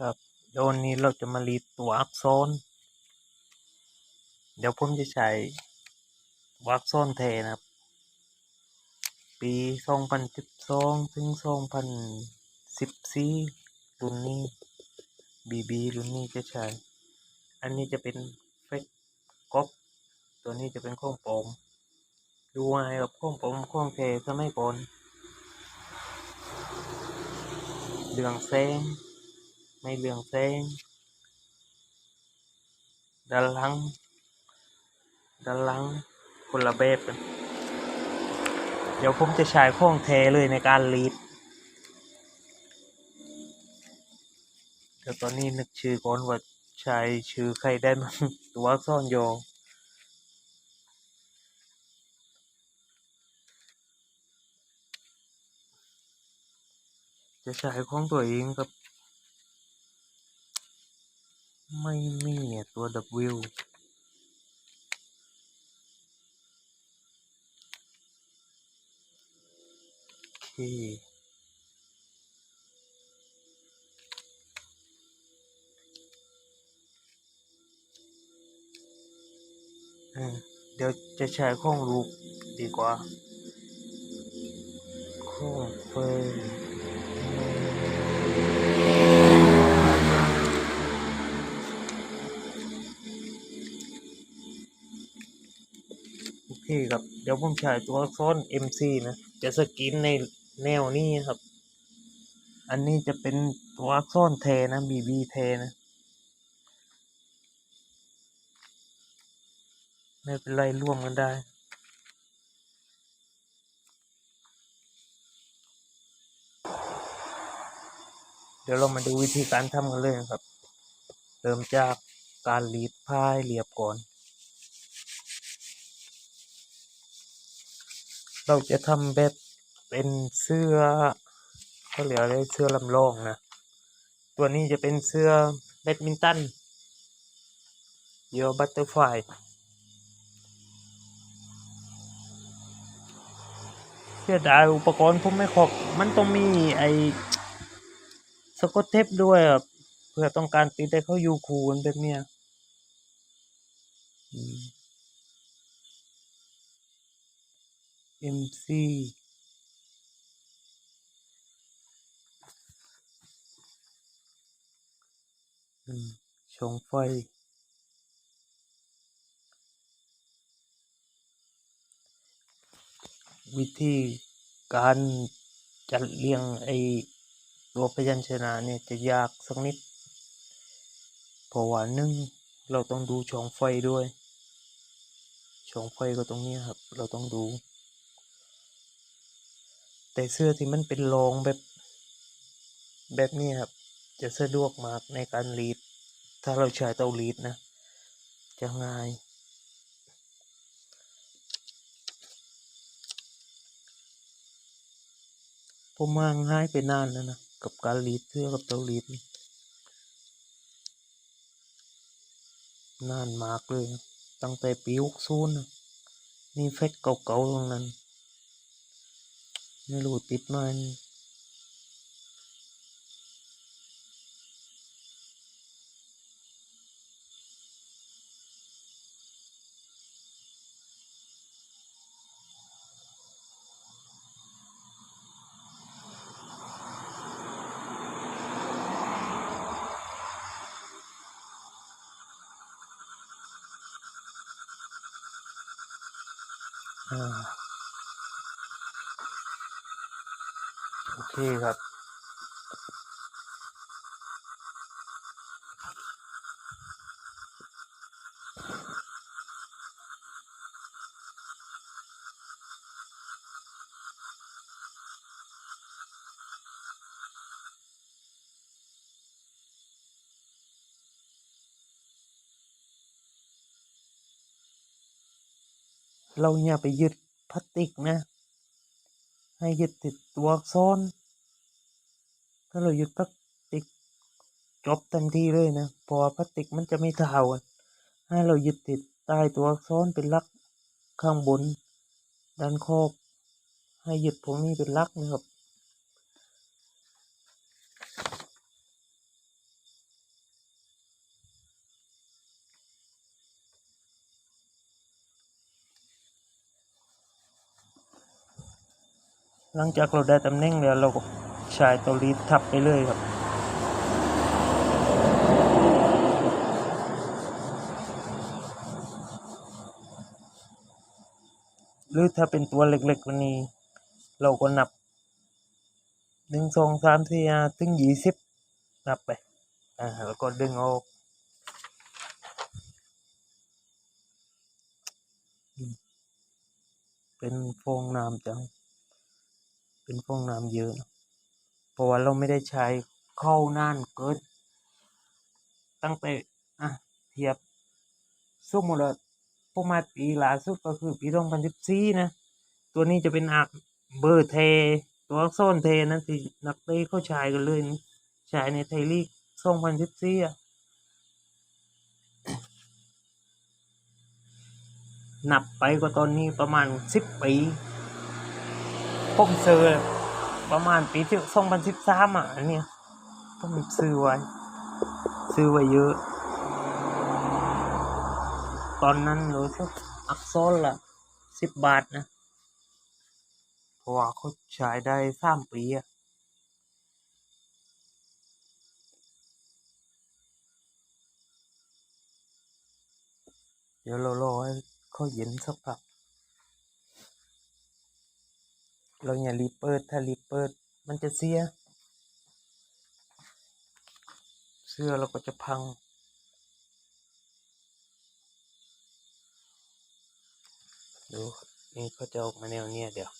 ครับเดี๋ยววันนี้เราจะมารีดตัวอักษร เดี๋ยวผมจะใช้ตัวอักษรเทนะครับ ปีสองพันสิบสองถึงสองพันสิบสี่รุ่นนี้บีบีรุ่นนี้จะใช้ อันนี้จะเป็นเฟกก๊อปตัวนี้จะเป็นข้องปลอมดูไงกับข้องปลอมข้องเทสมัยก่อนเรืองแสง ไม่เรืองแสงด้านหลังด้านหลังคนละแบบกันเดี๋ยวผมจะใช้ข้องเทเลยในการรีดเดี๋ยวตอนนี้นึกชื่อก่อนว่าใช้ชื่อใครได้มั้งตัวอักษรยอจะใช้ของตัวเองครับ ไม่มีตัว W โอเคเดี๋ยวจะใช้ข้องลูกดีกว่าข้องเฟย คครับ เดี๋ยวผมใช้ตัวอักษร MC นะ จะสกรีนในแนวนี้ครับ อันนี้จะเป็นตัวอักษรเทนะ BB เทนะ ไม่เป็นไรร่วมกันได้เดี๋ยวเรามาดูวิธีการทำกันเลยครับ เริ่มจากการรีดผ้าให้เรียบก่อน เราจะทำแบบเป็นเสื้อเขาเรียกอะไรเสื้อลำลองนะ ตัวนี้จะเป็นเสื้อแบดมินตันเยอบัตเตอร์ไฟเสียดายอุปกรณ์ผมไม่ครบ มันต้องมีไอสกอตเทปด้วยอะเพื่อต้องการติดให้เขาอยู่คูนแบบเนี้ยอืม MC อืมชงไฟ วิธีการจัดเรียงไอ้ตัวพยัญชนะเนี่ยจะยากสักนิด เพราะว่าหนึ่งเราต้องดูช่องไฟด้วย ช่องไฟก็ตรงนี้ครับ เราต้องดู แต่เสื้อที่มันเป็นรองแบบ แบบนี้ครับ จะสะดวกมากในการรีด ถ้าเราใช้เตารีดนะ จะง่ายผมห่างหายไปนานแล้วนะกับการรีดเสื้อกับเตารีดนี่นานมากเลย ตั้งแต่ปีหกศูนย์นะนี่เฟกเก่าๆตรงนั้น ไม่รู้ติดมันอ่า โอเคครับเราอย่าไปยึดพลาสติกนะ ให้ยึดติดตัวอักษรถ้าเราหยุดพลาสติกจบทันทีเลยนะเพราะพลาสติกมันจะไม่เท่ากันให้เรายึดติดใต้ตัวอักษรเป็นลักข้างบนด้านขอบให้หยุดพวกนี้เป็นลักนะครับ หลังจากเราได้ตำแหน่งแล้วเราก็ใช้ตัวรีดทับไปเลยครับ หรือถ้าเป็นตัวเล็กๆว่านี้ เราก็นับหนึ่งสองสามสี่ห้าถึงยี่สิบนับไปอ่าแล้วก็ดึงออกเป็นฟองน้ำจัง เป็นฟองน้ำเยอะนะเพราะว่าเราไม่ได้ใช้เข้านานเกินตั้งแต่อะเทียบสมมติว่าผมมาปีล่าสุดก็คือปีสองพันสิบสี่นะ ตัวนี้จะเป็นอักเบอร์เท ตัวอักษรเทนั้นที่นักเตะเขาใช้กันเลยใช้ในไทยลีกสองพันสิบสี่อะนับไปก็ตอนนี้ประมาณสิบปี ผมซื้อประมาณปีที่สองพันสิบสามอะอันเนี้ยผมซื้อไว้ ซื้อไว้เยอะ ตอนนั้นรู้สึกอักษรละสิบบาทนะเพราะว่าเขาใช้ได้สามปีอะเดี๋ยวเรารอให้เขาเย็นสักพัก เราอย่ารีบเปิด ถ้ารีบเปิด มันจะเสีย เสื้อเราก็จะพัง ดูนี่เขาจะออกมาแนวเนี้ยเดี๋ยว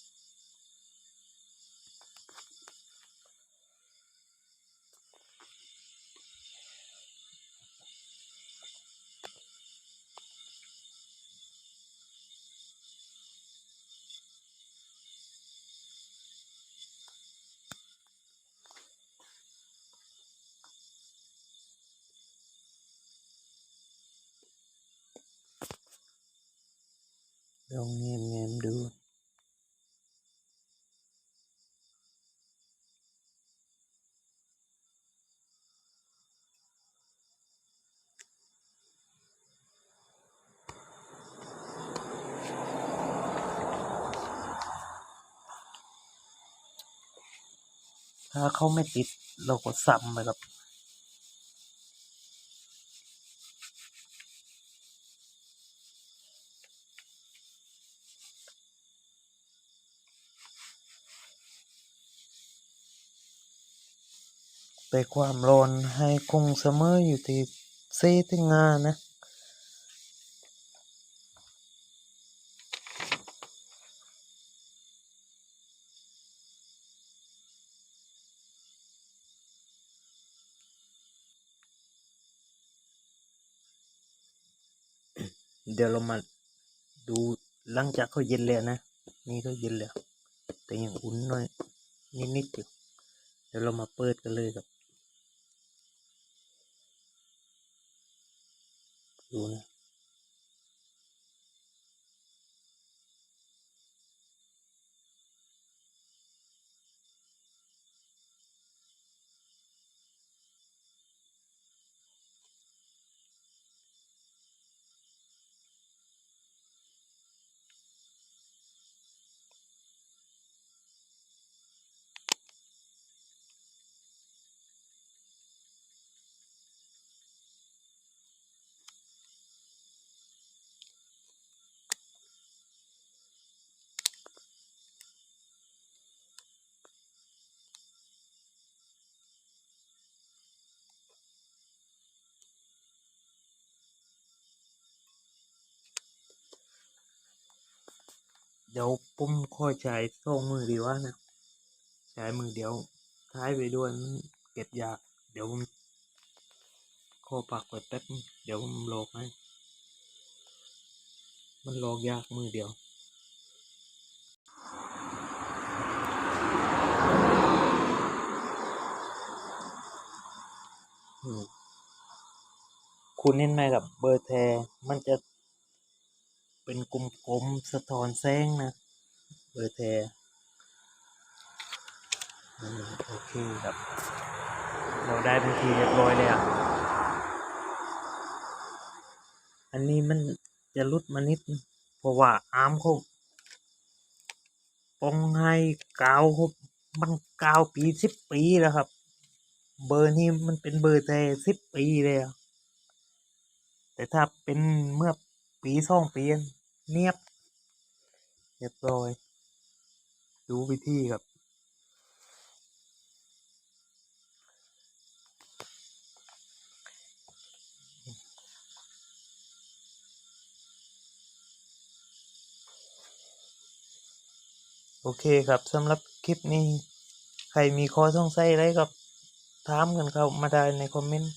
ลองเงียบเงียบดูถ้าเขาไม่ติดเราก็ซ้ำไปครับ แต่ความร้อนให้คงเสมออยู่ที่เซถึงงานะ เดี๋ยวเรามาดูหลังจากเขาเย็นแล้วนะ นี่เขาเย็นแล้ว แต่ยังอุ่นหน่อยนิดๆอยู่เดี๋ยวเรามาเปิดกันเลยครับ Yeah. เดี๋ยวปุ้มค่อยใช้สองมือดีว่านะใช้มือเดียวท้ายไปด้วยมันเก็บยาก เดี๋ยวผมขอปักไว้แป๊บเดี๋ยวผมลอกให้มันลอกยากมือเดียวคุณเห็นไหมกับเบอร์แท มันจะ เป็นกลมๆสะท้อนแสงนะเบอร์แทอืมโอเคครับ เราได้เป็นทีเรียบร้อยแล้วอันนี้มันจะลุดมานิดนึงเพราะว่าอาร์มเขาปปองไฮกาวครับมันกาวปีสิบปีแล้วครับ เบอร์นี้มันเป็นเบอร์แต่สิบปีเลยอะแต่ถ้าเป็นเมื่อ ปีสองปีเนียบเรียบร้อย ดูวิธีครับโอเคครับสำหรับคลิปนี้ ใครมีข้อสงสัยอะไรก็ถามกันเข้ามาได้ในคอมเมนต์